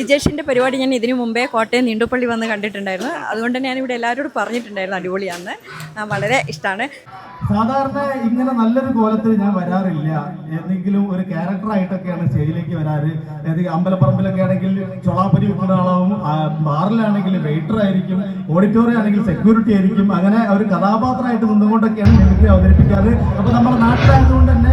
വിജേഷിന്റെ പരിപാടി ഞാൻ ഇതിനു മുമ്പേ കോട്ടയം നീണ്ടുപള്ളി വന്ന് കണ്ടിട്ടുണ്ടായിരുന്നു. അതുകൊണ്ട് ഞാൻ ഇവിടെ എല്ലാവരോടും പറഞ്ഞിട്ടുണ്ടായിരുന്നു അടിപൊളിയാന്ന് വളരെ ഇഷ്ടമാണ് സാധാരണ ഇങ്ങനെ നല്ലൊരു കോലത്തിൽ ഞാൻ വരാറില്ല. ഏതെങ്കിലും ഒരു ക്യാരക്ടർ ആയിട്ടൊക്കെയാണ് സ്റ്റേജിലേക്ക് വരാറ്. ഏതെങ്കിലും അമ്പലപ്പറമ്പിലൊക്കെ ആണെങ്കിൽ ചൊളാപ്പരി വിൽക്കുന്ന ആളാവും. ബാറിലാണെങ്കിൽ വെയിറ്റർ ആയിരിക്കും ഓഡിറ്റോറിയം ആണെങ്കിൽ സെക്യൂരിറ്റി ആയിരിക്കും. അങ്ങനെ ഒരു കഥാപാത്രമായിട്ട് നിന്നുകൊണ്ടൊക്കെയാണ് മിമിക്രി അവതരിപ്പിക്കാറ്. അപ്പൊ നമ്മുടെ നാട്ടിലായതുകൊണ്ട് തന്നെ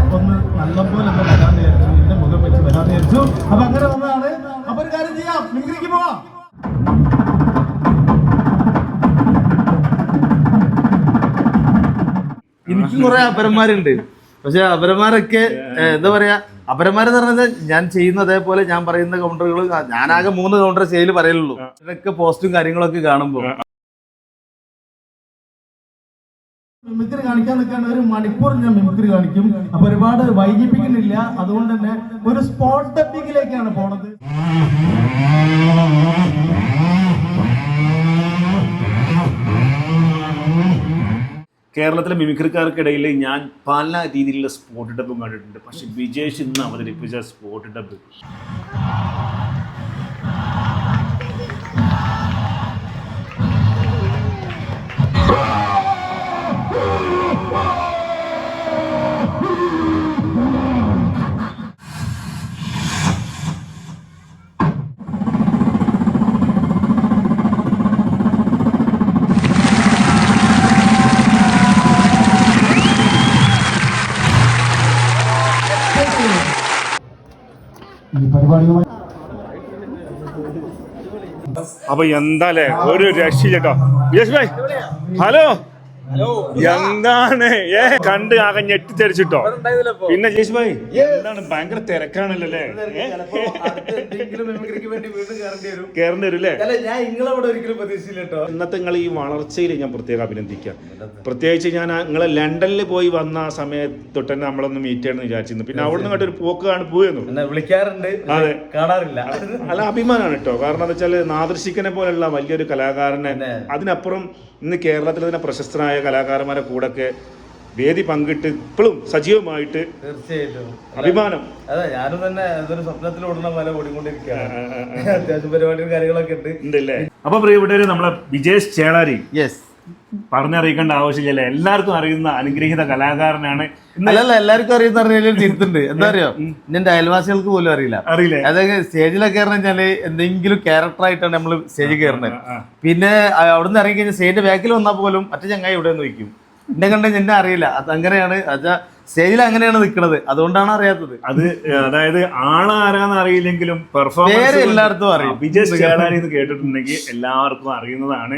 കുറെ അപരന്മാരുണ്ട്. പക്ഷെ അപരന്മാരൊക്കെ എന്താ പറയാ അപരന്മാരെന്ന് പറഞ്ഞത് ഞാൻ ചെയ്യുന്ന അതേപോലെ ഞാൻ പറയുന്ന കൗണ്ടറുകൾ ഞാനാകെ മൂന്ന് കൗണ്ടർ ചെയ്യൽ പറയലുള്ളൂ. ഇതൊക്കെ പോസ്റ്റും കാര്യങ്ങളൊക്കെ കാണുമ്പോ. മിമിക്രി കാണിക്കാൻ നിൽക്കേണ്ട ഒരു മണിക്കൂർ ഞാൻ മിമിക്രി കാണിക്കും. അപ്പൊ ഒരുപാട് വൈകിപ്പിക്കുന്നില്ല. അതുകൊണ്ട് തന്നെ ഒരു സ്പോട്ട് ഡബിങ്ങിലേക്കാണ് പോണത്. കേരളത്തിലെ മിമിക്രിക്കാർക്കിടയിൽ ഞാൻ പല രീതിയിലുള്ള സ്പോട്ട് ഡബും കണ്ടിട്ടുണ്ട്. പക്ഷെ വിജേഷ് ഇന്ന് അവതരിപ്പിച്ച സ്പോട്ട് ഡബ്. അപ്പൊ അല്ലേ? ഒരു വിജേഷ് ഭായ് ഹലോ? എന്താണ്? ഏ കണ്ട് ആകെ ഞെട്ടിത്തെറിച്ചിട്ടോ? പിന്നെ ജേഷ് ഭായി എന്താണ് ഭയങ്കര തിരക്കാണല്ലോ അല്ലേ? കേറേണ്ടി വരും. അല്ലേ? ഞാൻ നിങ്ങളവിടെ ഒരിക്കലും പ്രതീക്ഷിച്ചില്ല കേട്ടോ. ഇന്നത്തെ നിങ്ങൾ ഈ വളർച്ചയിൽ ഞാൻ പ്രത്യേകം അഭിനന്ദിക്കാം പ്രത്യേകിച്ച് ഞാൻ നിങ്ങളെ ലണ്ടനിൽ പോയി വന്ന സമയത്ത് തൊട്ട് തന്നെ നമ്മളൊന്ന് മീറ്റ് ചെയ്യണമെന്ന് വിചാരിച്ചിരുന്നു. പിന്നെ അവിടെ നിന്ന് ഒരു പോക്ക് കാണു പോയെന്നു വിളിക്കാറുണ്ട് അതെ. കാണാറില്ല. അല്ല അഭിമാനമാണ് കേട്ടോ. കാരണം എന്താ വെച്ചാൽ നാദൃശിക്കനെ പോലെയുള്ള വലിയൊരു കലാകാരനെ അതിനപ്പുറം ഇന്ന് കേരളത്തിൽ തന്നെ പ്രശസ്തനായ കലാകാരന്മാരെ കൂടെ വേദി പങ്കിട്ട് ഇപ്പോഴും സജീവമായിട്ട് തീർച്ചയായിട്ടും. അഭിമാനം. അതെ ഞാനും തന്നെ അതൊരു സ്വപ്നത്തിൽ ഓടുന്ന പോലെ ഓടിക്കൊണ്ടിരിക്കുകയാണ്. അത്യാവശ്യം പരിപാടിയും കാര്യങ്ങളൊക്കെ ഉണ്ട്. ഉണ്ടല്ലേ? അപ്പൊ പ്രിയപ്പെട്ടവര് നമ്മളെ വിജേഷ് ചേളാരി യെസ് പറഞ്ഞറിയിക്കേണ്ട ആവശ്യമില്ല എല്ലാവർക്കും അറിയുന്ന അനുഗ്രഹീത കലാകാരനാണ്. അല്ലല്ല എല്ലാവർക്കും അറിയുന്ന പറഞ്ഞാൽ തിരുത്തുണ്ട്. എന്താ അറിയോ? എന്റെ അയൽവാസികൾക്ക് പോലും അറിയില്ല. അറിയില്ല? അതായത് സ്റ്റേജിലൊക്കെ കയറണം വെച്ചാൽ എന്തെങ്കിലും ക്യാരക്ടർ ആയിട്ടാണ് നമ്മൾ സ്റ്റേജിൽ കയറുന്നത് പിന്നെ അവിടെ അവിടുന്ന് ഇറങ്ങി കഴിഞ്ഞാൽ സ്റ്റേജിന്റെ ബാക്കിൽ വന്നാൽ പോലും മറ്റേ ചങ്ങായി ഇവിടെ നിന്ന് വയ്ക്കും എന്നെ കണ്ട എന്നെ അറിയില്ല. അത് അങ്ങനെയാണ്. അതാ സ്റ്റേജിൽ അങ്ങനെയാണ് നിൽക്കുന്നത് അതുകൊണ്ടാണ് അറിയാത്തത്. അത് അതായത് ആളാരാന്ന് അറിയില്ലെങ്കിലും പെർഫോമൻസ് എല്ലായിടത്തും അറിയാം. വിജയ് ചേളാരി എന്ന് കേട്ടിട്ടുണ്ടെങ്കിൽ എല്ലാവർക്കും അറിയുന്നതാണ്.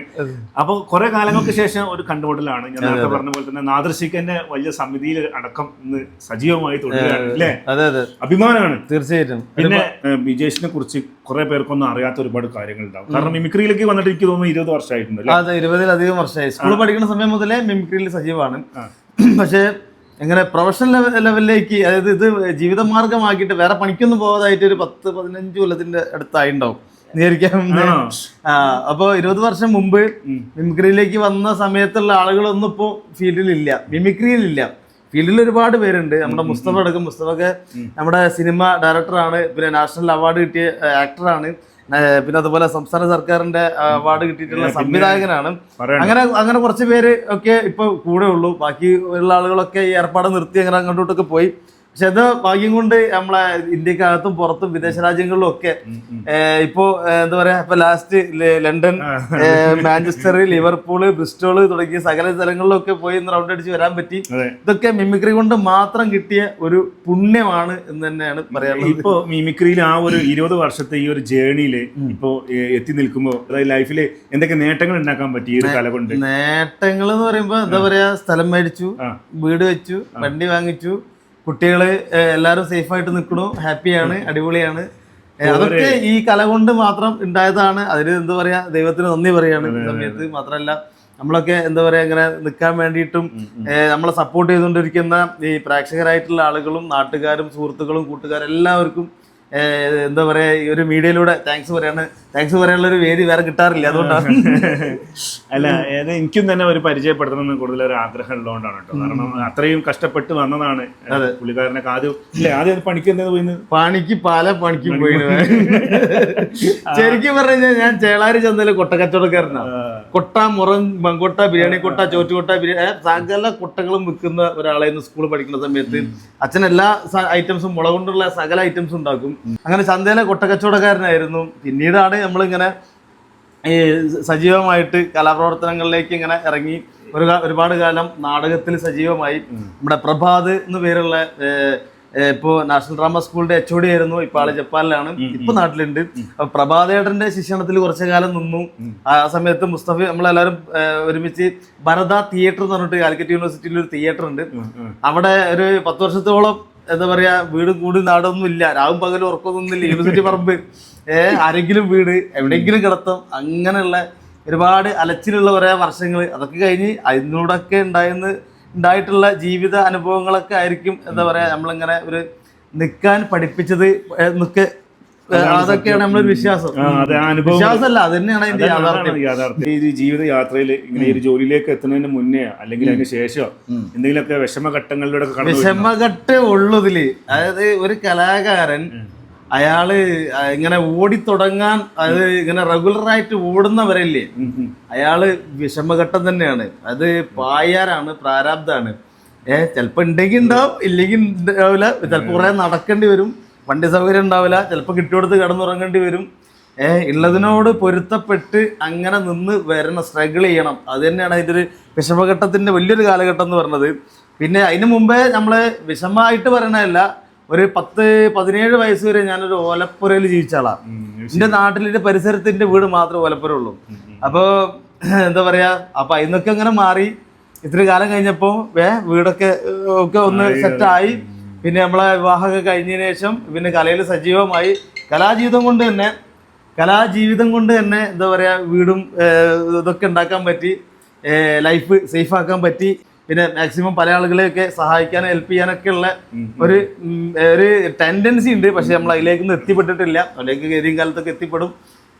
അപ്പൊ കുറെ കാലങ്ങൾക്ക് ശേഷം ഒരു കണ്ടുമുട്ടലാണ്. ഞാൻ നേരത്തെ പറഞ്ഞ പോലെ തന്നെ നാദർശിക്കന്റെ വലിയ സമിതിയിൽ അടക്കം ഇന്ന് സജീവമായി തുടരുകയാണ് അല്ലേ? അതെ അതെ. അഭിമാനമാണ്. തീർച്ചയായിട്ടും. പിന്നെ വിജേഷിനെ കുറിച്ച് കുറെ പേർക്കൊന്നും അറിയാത്ത ഒരുപാട് കാര്യങ്ങൾ ഉണ്ടാവും കാരണം മിമിക്രിയിലേക്ക് വന്നിട്ട് എനിക്ക് തോന്നുന്നു ഇരുപത് വർഷമായിട്ടുണ്ട് അല്ലേ? അതെ ഇരുപതിലധികം വർഷമായി. സ്കൂളിൽ പഠിക്കുന്ന സമയം മുതലേ മിമിക്രിയിൽ സജീവമാണ്. പക്ഷേ എങ്ങനെ പ്രൊഫഷണൽ ലെവലിലേക്ക് അതായത് ഇത് ജീവിതമാർഗമാക്കിയിട്ട് വേറെ പണിക്കൊന്നും പോകാതായിട്ട് ഒരു പത്ത് പതിനഞ്ച് കൊല്ലത്തിന്റെ അടുത്തായിണ്ടാവും ഉണ്ടാവും അപ്പൊ ഇരുപത് വർഷം മുമ്പ് മിമിക്രിയിലേക്ക് വന്ന സമയത്തുള്ള ആളുകളൊന്നും ഇപ്പോൾ ഫീൽഡിലില്ല. മിമിക്രിയിലില്ല. ഫീൽഡിൽ ഒരുപാട് പേരുണ്ട്. നമ്മുടെ മുസ്തഫ അടക്കം. മുസ്തഫൊക്കെ നമ്മുടെ സിനിമ ഡയറക്ടറാണ് പിന്നെ നാഷണൽ അവാർഡ് കിട്ടിയ ആക്ടറാണ് പിന്നെ അതുപോലെ സംസ്ഥാന സർക്കാരിന്റെ അവാർഡ് കിട്ടിയിട്ടുള്ള സംവിധായകനാണ്. അങ്ങനെ അങ്ങനെ കുറച്ച് പേര് ഒക്കെ ഇപ്പൊ കൂടെ ഉള്ളൂ. ബാക്കി ഉള്ള ആളുകളൊക്കെ ഈ ഏർപ്പാട് നിർത്തി അങ്ങനെ അങ്ങോട്ടോട്ടൊക്കെ പോയി. പക്ഷെ അത് ഭാഗ്യം കൊണ്ട് നമ്മളെ ഇന്ത്യക്കകത്തും പുറത്തും വിദേശ രാജ്യങ്ങളിലും ഒക്കെ ഇപ്പോ എന്താ പറയാ ഇപ്പൊ last London Manchester Liverpool Bristol തുടങ്ങിയ സകല സ്ഥലങ്ങളിലൊക്കെ പോയി ഒന്ന് റൗണ്ട് അടിച്ച് വരാൻ പറ്റി. ഇതൊക്കെ മിമിക്രി കൊണ്ട് മാത്രം കിട്ടിയ ഒരു പുണ്യമാണ് എന്ന് തന്നെയാണ് പറയാനുള്ളത്. ഇപ്പോ മിമിക്രിയിൽ ആ ഒരു ഇരുപത് വർഷത്തെ ഈ ഒരു ജേണിയിൽ ഇപ്പോ എത്തി നിൽക്കുമ്പോ അതായത് ലൈഫിൽ എന്തൊക്കെ നേട്ടങ്ങൾ ഉണ്ടാക്കാൻ പറ്റി ഈ ഒരു കല കൊണ്ട്? നേട്ടങ്ങൾ എന്ന് പറയുമ്പോ എന്താ പറയാ സ്ഥലം മേടിച്ചു. വീട് വെച്ചു വണ്ടി വാങ്ങിച്ചു കുട്ടികൾ എല്ലാവരും സേഫായിട്ട് സേഫ് ആയിട്ട് നിൽക്കണു. ഹാപ്പിയാണ് അടിപൊളിയാണ്. അതൊക്കെ ഈ കല കൊണ്ട് മാത്രം ഉണ്ടായതാണ് അതിന് എന്താ പറയാ ദൈവത്തിന് നന്ദി പറയാണ്. സമയത്ത് മാത്രമല്ല നമ്മളൊക്കെ എന്താ പറയാ ഇങ്ങനെ നിൽക്കാൻ വേണ്ടിയിട്ടും നമ്മളെ സപ്പോർട്ട് ചെയ്തുകൊണ്ടിരിക്കുന്ന ഈ പ്രേക്ഷകരായിട്ടുള്ള ആളുകളും നാട്ടുകാരും സുഹൃത്തുക്കളും കൂട്ടുകാരും എല്ലാവർക്കും എന്താ പറയാ ഈ ഒരു മീഡിയയിലൂടെ താങ്ക്സ് പറയാണ് താങ്ക്സ് പറയാനുള്ള ഒരു വേദി വേറെ കിട്ടാറില്ല അതുകൊണ്ടാണ്. അല്ല ഏത് എനിക്കും തന്നെ ഒരു പരിചയപ്പെടുത്തണം എന്ന് കൂടുതൽ ഒരു ആഗ്രഹം ഉള്ളതുകൊണ്ടാണ് കേട്ടോ. കാരണം അത്രയും കഷ്ടപ്പെട്ട് വന്നതാണ്. പുള്ളിക്കാരനൊക്കെ ആദ്യം ഇല്ല ആദ്യം പണിക്ക് എന്താ പോയിന്ന്? പണിക്ക് പല പണിക്കും പോയി ശരിക്കും പറഞ്ഞു ഞാൻ ചേളാരി ചന്തയിലെ കൊട്ടക്കച്ചവടക്കാരനാണ് കൊട്ട മുറം മങ്കൊട്ട ബിരിയാണി കൊട്ട ചോറ്റുകൊട്ട ബിരിയാണി സകല കൊട്ടകളും വിൽക്കുന്ന ഒരാളായിരുന്നു സ്കൂളിൽ പഠിക്കുന്ന സമയത്ത്. അച്ഛൻ എല്ലാ ഐറ്റംസും മുള കൊണ്ടുള്ള സകല ഐറ്റംസും ഉണ്ടാക്കും. അങ്ങനെ ചന്തയിലെ കൊട്ടക്കച്ചവടക്കാരനായിരുന്നു. പിന്നീടാണ് നമ്മളിങ്ങനെ ഈ സജീവമായിട്ട് കലാപ്രവർത്തനങ്ങളിലേക്ക് ഇങ്ങനെ ഇറങ്ങി. ഒരു ഒരുപാട് കാലം നാടകത്തിൽ സജീവമായി. നമ്മുടെ പ്രഭാത് എന്ന് പേരുള്ള ഏഹ്, ഏഹ്, ഇപ്പോ നാഷണൽ ഡ്രാമ സ്കൂളിന്റെ എച്ച് ഒ ഡി ആയിരുന്നു. ഇപ്പൊ ആൾ ജപ്പാനിലാണ്. ഇപ്പൊ നാട്ടിലുണ്ട്. പ്രഭാതേട്ടന്റെ ശിക്ഷണത്തിൽ കുറച്ചു കാലം നിന്നു. ആ സമയത്ത് മുസ്തഫി നമ്മളെല്ലാവരും ഒരുമിച്ച് ഭരത തിയേറ്റർ എന്ന് പറഞ്ഞിട്ട് കാലിക്കറ്റ് യൂണിവേഴ്സിറ്റിയിൽ ഒരു തിയേറ്റർ ഉണ്ട് അവിടെ ഒരു പത്ത് വർഷത്തോളം എന്താ പറയാ വീട് കൂടി നാടൊന്നും ഇല്ല. രാവും പകലും ഉറക്കൊന്നുമില്ല യൂണിവേഴ്സിറ്റി പറമ്പ്. ഏഹ് ആരെങ്കിലും വീട് എവിടെയെങ്കിലും കിടത്തും അങ്ങനെയുള്ള ഒരുപാട് അലച്ചിലുള്ള കുറേ വർഷങ്ങൾ അതൊക്കെ കഴിഞ്ഞ് അതിനോടൊക്കെ ഉണ്ടായെന്ന് ഉണ്ടായിട്ടുള്ള ജീവിത അനുഭവങ്ങളൊക്കെ ആയിരിക്കും എന്താ പറയാ നമ്മളിങ്ങനെ ഒരു നിൽക്കാൻ പഠിപ്പിച്ചത് എന്നൊക്കെ അതൊക്കെയാണ് നമ്മളൊരു വിശ്വാസം. ആ, അതെ, അനുഭവം. വിശ്വാസമല്ല അത് തന്നെയാണ് യാഥാർത്ഥ്യം. ഈ ജീവിത യാത്രയിൽ ഇങ്ങനെ ഒരു ജോലിയിലേക്ക് എത്തുന്നതിന് മുന്നേ അല്ലെങ്കിൽ അതിന് ശേഷം എന്തെങ്കിലുമൊക്കെ വിഷമഘട്ടങ്ങളിലൂടെ വിഷമഘട്ടേ ഉള്ളതിൽ അതായത് ഒരു കലാകാരൻ അയാൾ ഇങ്ങനെ ഓടിത്തുടങ്ങാൻ അത് ഇങ്ങനെ റെഗുലർ ആയിട്ട് ഓടുന്നവരല്ലേ. അയാൾ വിഷമഘട്ടം തന്നെയാണ്. അത് പായാരാണ് പ്രാരാബ്ദാണ്. ഏഹ് ചിലപ്പോ ഉണ്ടെങ്കിൽ ഉണ്ടാവും ഇല്ലെങ്കിൽ ഉണ്ടാവില്ല ചിലപ്പോ കുറെ നടക്കേണ്ടി വരും. വണ്ടി സൗകര്യം ഉണ്ടാവില്ല. ചിലപ്പോൾ കിട്ടിയെടുത്ത് കിടന്നുറങ്ങേണ്ടി വരും. ഏഹ് ഉള്ളതിനോട് പൊരുത്തപ്പെട്ട് അങ്ങനെ നിന്ന് വരണം സ്ട്രഗിൾ ചെയ്യണം. അത് തന്നെയാണ് അതിന്റെ ഒരു വിഷമഘട്ടത്തിന്റെ വലിയൊരു കാലഘട്ടം എന്ന് പറഞ്ഞത്. പിന്നെ അതിന് മുമ്പേ നമ്മൾ വിഷമമായിട്ട് പറയണതല്ല ഒരു പത്ത് പതിനേഴ് വയസ്സ് വരെ ഞാനൊരു ഓലപ്പുരയിൽ ജീവിച്ച ആളാണ് ഉം, എന്റെ നാട്ടിലെ പരിസരത്തിന്റെ വീട് മാത്രമേ ഓലപ്പുര ഉള്ളൂ അപ്പോൾ എന്താ പറയുക അപ്പൊ അതിന്നൊക്കെ അങ്ങനെ മാറി. ഇത്ര കാലം കഴിഞ്ഞപ്പോൾ വേ വീടൊക്കെ ഒക്കെ ഒന്ന് സെറ്റായി പിന്നെ നമ്മളെ വിവാഹമൊക്കെ കഴിഞ്ഞതിന് ശേഷം പിന്നെ കലയിൽ സജീവമായി കലാജീവിതം കൊണ്ട് തന്നെ കലാജീവിതം കൊണ്ട് തന്നെ എന്താ പറയുക വീടും ഇതൊക്കെ ഉണ്ടാക്കാൻ പറ്റി ലൈഫ് സേഫ് ആക്കാൻ പറ്റി. പിന്നെ മാക്സിമം പല ആളുകളെയൊക്കെ സഹായിക്കാനും ഹെൽപ്പ് ചെയ്യാനൊക്കെ ഉള്ള ഒരു ഒരു ടെൻഡൻസി ഉണ്ട്. പക്ഷെ നമ്മൾ അതിലേക്ക് അതിലേക്കൊന്നും എത്തിപ്പെട്ടിട്ടില്ല. അതിലേക്ക് ഏതെങ്കിലും കാലത്തൊക്കെ എത്തിപ്പെടും.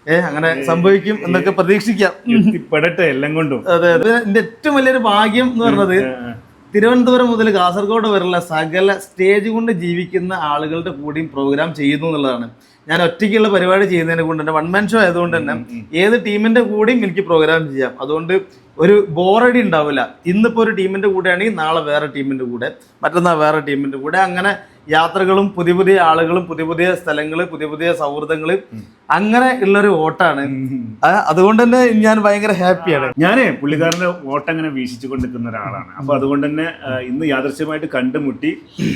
ഏഹ് അങ്ങനെ സംഭവിക്കും എന്നൊക്കെ പ്രതീക്ഷിക്കാം. എത്തിപ്പെടട്ടെ എല്ലാം കൊണ്ടും. അതെ അതെ. എന്റെ ഏറ്റവും വലിയൊരു ഭാഗ്യം എന്ന് പറയുന്നത് തിരുവനന്തപുരം മുതൽ കാസർഗോഡ് വരെയുള്ള സകല സ്റ്റേജ് കൊണ്ട് ജീവിക്കുന്ന ആളുകളുടെ കൂടിയും പ്രോഗ്രാം ചെയ്യുന്നു എന്നുള്ളതാണ്. ഞാൻ ഒറ്റയ്ക്കുള്ള പരിപാടി ചെയ്യുന്നതിനെ കൊണ്ട് തന്നെ വൺ മാൻ ഷോ ആയതുകൊണ്ട് തന്നെ ഏത് ടീമിന്റെ കൂടെയും എനിക്ക് പ്രോഗ്രാം ചെയ്യാം. അതുകൊണ്ട് ഒരു ബോറടി ഉണ്ടാവില്ല. ഇന്നിപ്പോ ഒരു ടീമിന്റെ കൂടെ ആണെങ്കിൽ നാളെ വേറെ ടീമിന്റെ കൂടെ മറ്റന്നാൾ വേറെ ടീമിന്റെ കൂടെ. അങ്ങനെ യാത്രകളും പുതിയ പുതിയ ആളുകളും പുതിയ പുതിയ സ്ഥലങ്ങൾ പുതിയ പുതിയ സൗഹൃദങ്ങൾ അങ്ങനെ ഉള്ളൊരു ഓട്ടാണ്. അതുകൊണ്ട് തന്നെ ഞാൻ ഭയങ്കര ഹാപ്പിയാണ്. ഞാൻ പുള്ളിക്കാരന്റെ ഓട്ടം അങ്ങനെ വീശിച്ചു കൊണ്ടിരിക്കുന്ന ഒരാളാണ്. അപ്പൊ അതുകൊണ്ട് തന്നെ ഇന്ന് യാദൃശ്യമായിട്ട് കണ്ടുമുട്ടി.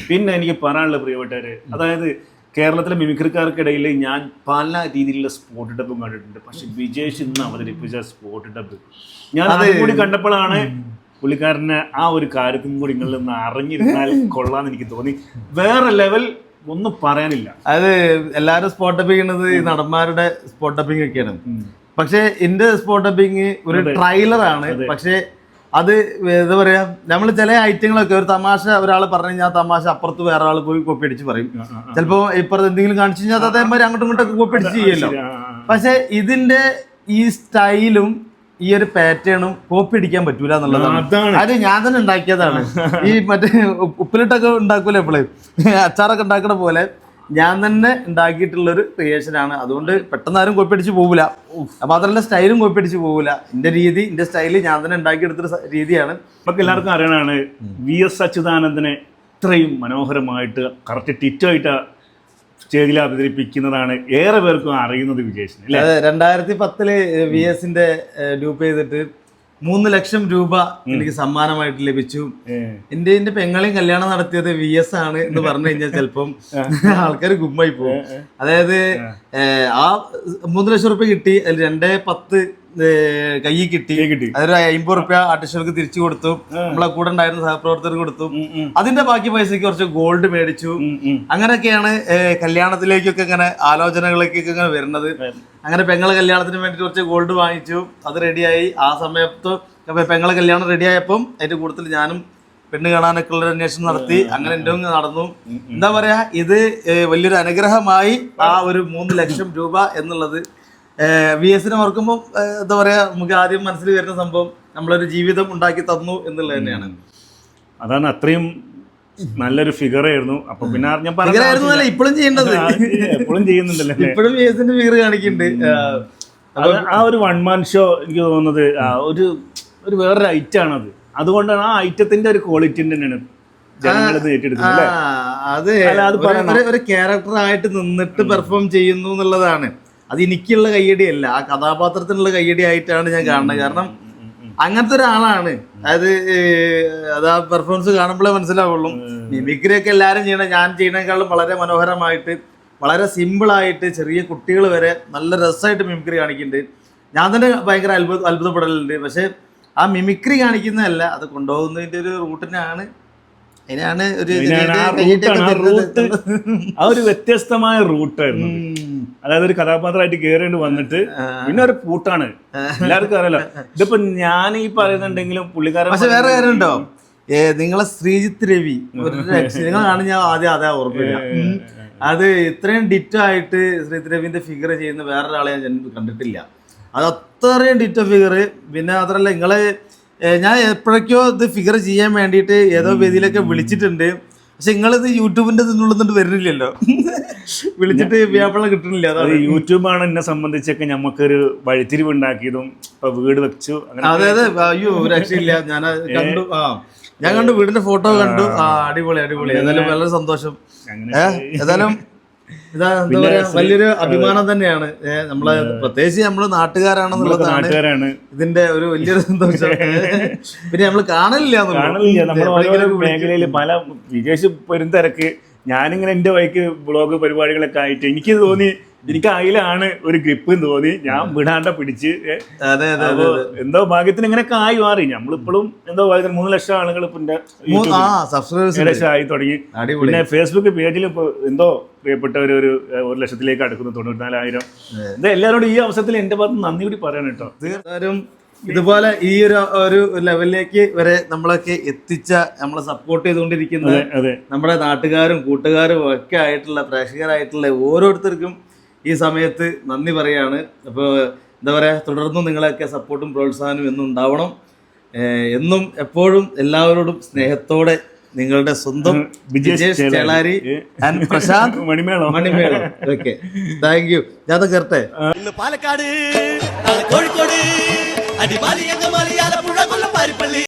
പിന്നെ എനിക്ക് പറയാനുള്ള പ്രിയപ്പെട്ടവര് അതായത് കേരളത്തിലെ മിമിക്രിക്കാർക്കിടയിൽ ഞാൻ പല രീതിയിലുള്ള സ്പോട്ട് ഡബും കണ്ടിട്ടുണ്ട്. പക്ഷെ വിജേഷ് ഇന്ന് അവതരിപ്പിച്ച സ്പോട്ട് ഡബ് ഞാൻ അതും. കൂടി കണ്ടപ്പോഴാണ് പുള്ളിക്കാരനെ ആ ഒരു കാര്യത്തിനും കൂടി നിങ്ങളിൽ നിന്ന് അറിഞ്ഞിരുന്നാൽ കൊള്ളാന്ന് എനിക്ക് തോന്നി. വേറെ ലെവൽ ഒന്നും പറയാനില്ല. അത് എല്ലാരും സ്പോട്ട് ഡബിങ് ചെയ്യുന്നത് ഈ നടന്മാരുടെ സ്പോട്ട് അപ്പിംഗ് ഒക്കെയാണ്. പക്ഷെ എന്റെ സ്പോട്ട് അപ്പിംഗ് ഒരു ട്രൈലറാണ് പക്ഷേ അത് എന്താ പറയാ നമ്മൾ ചില ഐറ്റങ്ങളൊക്കെ ഒരു തമാശ ഒരാൾ പറഞ്ഞു കഴിഞ്ഞാൽ തമാശ അപ്പുറത്ത് വേറെ ആൾ പോയി കോപ്പി അടിച്ച് പറയും. ചിലപ്പോ ഇപ്പുറത്ത് എന്തെങ്കിലും കാണിച്ചു കഴിഞ്ഞാൽ അതേമാതിരി അങ്ങോട്ടും ഇങ്ങോട്ടൊക്കെ കോപ്പി അടിച്ച് ചെയ്യല്ലോ. പക്ഷെ ഇതിന്റെ ഈ സ്റ്റൈലും ഈ ഒരു പാറ്റേണും കോപ്പി അടിക്കാൻ പറ്റൂല എന്നുള്ളതാണ്. അത് ഞാൻ തന്നെ ഉണ്ടാക്കിയതാണ്. ഈ മറ്റേ ഉപ്പ് ഉപ്പിലിട്ടൊക്കെ ഉണ്ടാക്കൂല എപ്പോഴും അച്ചാറൊക്കെ ഉണ്ടാക്കണ പോലെ ഞാൻ തന്നെ ഉണ്ടാക്കിയിട്ടുള്ള ഒരു ക്രിയേഷൻ ആണ്. അതുകൊണ്ട് പെട്ടെന്ന് ആരും കോപ്പി അടിച്ച് പോകില്ല മാത്രമല്ല സ്റ്റൈലും കോപ്പി അടിച്ച് പോകില്ല എന്റെ രീതി എന്റെ സ്റ്റൈൽ ഞാൻ തന്നെ ഉണ്ടാക്കിയെടുത്തൊരു രീതിയാണ്. നമുക്ക് എല്ലാവർക്കും അറിയണാണ് വി എസ് അച്യുതാനന്ദനെ ഇത്രയും മനോഹരമായിട്ട് കറക്റ്റ് ടിറ്റായിട്ട് സ്റ്റേജിൽ അവതരിപ്പിക്കുന്നതാണ് ഏറെ പേർക്കും അറിയുന്നത് വിജേഷിന് അല്ലേ? രണ്ടായിരത്തി പത്തിൽ വി എസിന്റെ ഡ്യൂപ്പ് ചെയ്തിട്ട് മൂന്ന് ലക്ഷം രൂപ എനിക്ക് സമ്മാനമായിട്ട് ലഭിച്ചു. എന്റെ എന്റെ പെങ്ങളെയും കല്യാണം നടത്തിയത് വി എസ് ആണ് എന്ന് പറഞ്ഞു കഴിഞ്ഞാൽ ചിലപ്പം ആൾക്കാർ ഗുമ്മായി പോകും. അതായത് ആ. മൂന്ന് ലക്ഷം റുപ്യ കിട്ടി അതിൽ രണ്ടേ പത്ത് കൈ കിട്ടി. അതൊരു അമ്പത് റുപ്യ ആർട്ടിസ്റ്റുകൾക്ക് തിരിച്ചു കൊടുത്തു. നമ്മളെ കൂടെ ഉണ്ടായിരുന്ന സഹപ്രവർത്തകർക്ക് കൊടുത്തു. അതിന്റെ ബാക്കി പൈസക്ക് കുറച്ച് ഗോൾഡ് മേടിച്ചു. അങ്ങനെയൊക്കെയാണ് കല്യാണത്തിലേക്കൊക്കെ ഇങ്ങനെ ആലോചനകളിലേക്കൊക്കെ ഇങ്ങനെ വരുന്നത്. അങ്ങനെ പെങ്ങളെ കല്യാണത്തിന് വേണ്ടി കുറച്ച് ഗോൾഡ് വാങ്ങിച്ചു. അത് റെഡിയായി ആ സമയത്ത് പെങ്ങളെ കല്യാണം റെഡിയായപ്പം അതിന്റെ കൂടുതൽ ഞാനും പെണ്ണ് കാണാനൊക്കെ ഉള്ള അന്വേഷണം നടത്തി. അങ്ങനെ എന്റെ നടന്നു. എന്താ പറയാ? ഇത് വലിയൊരു അനുഗ്രഹമായി ആ ഒരു മൂന്ന് ലക്ഷം രൂപ എന്നുള്ളത് വി എസിനെ ഓർക്കുമ്പോൾ എന്താ പറയുക നമുക്ക് ആദ്യം മനസ്സിൽ വരുന്ന സംഭവം നമ്മളൊരു ജീവിതം ഉണ്ടാക്കി തന്നു എന്നുള്ളത് തന്നെയാണ്. അതാണ് അത്രയും നല്ലൊരു ഫിഗർ ആയിരുന്നു. അപ്പൊ പിന്നെ ഞാൻ പറഞ്ഞു ഇപ്പോഴും ചെയ്യേണ്ടത്. എപ്പോഴും ചെയ്യുന്നുണ്ടല്ലോ? ഇപ്പോഴും വി എസിന്റെ ഫിഗർ കാണിക്കുന്നുണ്ട്. ആ ഒരു വൺ മാൻ ഷോ എനിക്ക് തോന്നുന്നത് ഒരു ഒരു വേറൊരു അത് അതുകൊണ്ടാണ് ആ ഐറ്റത്തിന്റെ ഒരു ക്വാളിറ്റി തന്നെയാണ് അതെ ഒരു ക്യാരക്ടർ ആയിട്ട് നിന്നിട്ട് പെർഫോം ചെയ്യുന്നു എന്നുള്ളതാണ്. അത് എനിക്കുള്ള കയ്യടിയല്ല. ആ കഥാപാത്രത്തിനുള്ള കയ്യടി ആയിട്ടാണ് ഞാൻ കാണുന്നത്. കാരണം അങ്ങനത്തെ ഒരാളാണ്. അതായത് അത് ആ പെർഫോമൻസ് കാണുമ്പോഴേ മനസ്സിലാവുള്ളൂ. മിമിക്രി ഒക്കെ എല്ലാവരും ചെയ്യണ ഞാൻ ചെയ്യണേക്കാളും വളരെ മനോഹരമായിട്ട് വളരെ സിമ്പിളായിട്ട് ചെറിയ കുട്ടികൾ വരെ നല്ല രസമായിട്ട് മിമിക്രി കാണിക്കുന്നുണ്ട്. ഞാൻ തന്നെ ഭയങ്കര അത്ഭുത അത്ഭുതപ്പെടലുണ്ട്. പക്ഷെ ആ മിമിക്രി കാണിക്കുന്നതല്ല അത് കൊണ്ടുപോകുന്നതിന്റെ ഒരു റൂട്ടിനാണ് അതിനാണ് ഒരു ആ ഒരു വ്യത്യസ്തമായ റൂട്ടായിരുന്നു. അതായത് ഒരു കഥാപാത്രമായിട്ട് കയറേണ്ടി വന്നിട്ട് പിന്നെ ഒരു പൂട്ടാണ് എല്ലാവർക്കും അറിയാലോ. ഇതിപ്പോ ഞാൻ ഈ പറയുന്നുണ്ടെങ്കിലും പുള്ളിക്കാരൻ പക്ഷെ വേറെ കാര്യമുണ്ടോ? ഏ നിങ്ങളെ ശ്രീജിത്ത് രവി നിങ്ങളാണ് ഞാൻ ആദ്യം അതാ ഓർമ്മില്ല അത് ഇത്രയും ഡിറ്റോ ആയിട്ട് ശ്രീജിത്ത് രവിന്റെ ഫിഗർ ചെയ്യുന്ന വേറൊരാളെ ഞാൻ കണ്ടിട്ടില്ല. അത് അത്രയും ഡിറ്റോ ഫിഗർ പിന്നെ മാത്രല്ല നിങ്ങളെ ഞാൻ എപ്പോഴൊക്കെയോ ഇത് ഫിഗർ ചെയ്യാൻ വേണ്ടിയിട്ട് ഏതോ വേദിയിലൊക്കെ വിളിച്ചിട്ടുണ്ട്. പക്ഷെ നിങ്ങളിത് യൂട്യൂബിന്റെ ഇതിനുള്ളിൽ വരുന്നില്ലല്ലോ. വിളിച്ചിട്ട് വ്യാപളം കിട്ടുന്നില്ല അതായത് യൂട്യൂബാണ് എന്നെ സംബന്ധിച്ചൊക്കെ നമുക്കൊരു വഴിത്തിരിവ് ഉണ്ടാക്കിയതും ഇപ്പൊ വീട് വെച്ചു അതെ അതെ. അയ്യോ ഒരു രക്ഷയില്ല. ഞാൻ കണ്ടു ആ. ഞാൻ കണ്ടു വീടിന്റെ ഫോട്ടോ കണ്ടു. ആ. അടിപൊളി അടിപൊളി. ഏതായാലും വളരെ സന്തോഷം. ഏതായാലും ഇതാ എന്താ പറയാ വലിയൊരു അഭിമാനം തന്നെയാണ്. നമ്മളെ പ്രത്യേകിച്ച് നമ്മൾ നാട്ടുകാരാണെന്നുള്ളതാണ് നാട്ടുകാരാണ്. ഇതിന്റെ ഒരു വലിയൊരു സന്തോഷം. പിന്നെ നമ്മൾ കാണലില്ല നമ്മൾ മേഖലയിൽ പല വിദേശ പെരുന്തരക്ക് ഞാനിങ്ങനെ എന്റെ വഴിക്ക് ബ്ലോഗ് പരിപാടികളൊക്കെ ആയിട്ട് എനിക്ക് തോന്നി എനിക്ക് അതിലാണ് ഒരു ഗ്രിപ്പ് തോന്നി. ഞാൻ വിടാണ്ട പിടിച്ച്. എന്തോ ഭാഗ്യത്തിന് ഇങ്ങനെ കായി മാറി. നമ്മളിപ്പോഴും എന്തോ ഭാഗ്യത്തിന് മൂന്ന് ലക്ഷം ആളുകൾ ഇപ്പൊ ആയി തുടങ്ങി. പിന്നെ ഫേസ്ബുക്ക് പേജിൽ ഇപ്പൊ എന്തോ പ്രിയപ്പെട്ടവർ ഒരു ഒരു ലക്ഷത്തിലേക്ക് അടുക്കുന്നു തൊണ്ണൂറ്റിനാലായിരം. ഇത് എല്ലാവരോടും ഈ അവസരത്തിൽ എന്റെ ഭാഗത്ത് നന്ദി കൂടി പറയാൻ കേട്ടോ. തീർച്ചയായും ഇതുപോലെ ഈ ഒരു ഒരു ലെവലിലേക്ക് വരെ നമ്മളൊക്കെ എത്തിച്ച നമ്മളെ സപ്പോർട്ട് ചെയ്തുകൊണ്ടിരിക്കുന്നത് നമ്മുടെ നാട്ടുകാരും കൂട്ടുകാരും ഒക്കെ ആയിട്ടുള്ള പ്രേക്ഷകരായിട്ടുള്ള ഓരോരുത്തർക്കും ഈ സമയത്ത് നന്ദി പറയാണ്. അപ്പോൾ എന്താ പറയുക തുടർന്നും നിങ്ങളെയൊക്കെ സപ്പോർട്ടും പ്രോത്സാഹനവും എന്നും ഉണ്ടാവണം. എന്നും എപ്പോഴും എല്ലാവരോടും സ്നേഹത്തോടെ നിങ്ങളുടെ സ്വന്തം Vijesh Vijesh Chelari. And Prashanth Manimela. Manimela. Okay. Thank you ഞാൻ കയറട്ടെ ഇന്ന് പാലക്കാട് നാളെ കോഴിക്കോട് അടിമാലി അങ്കമാലി ആലപ്പുഴ കൊല്ലം പാരിപ്പള്ളി.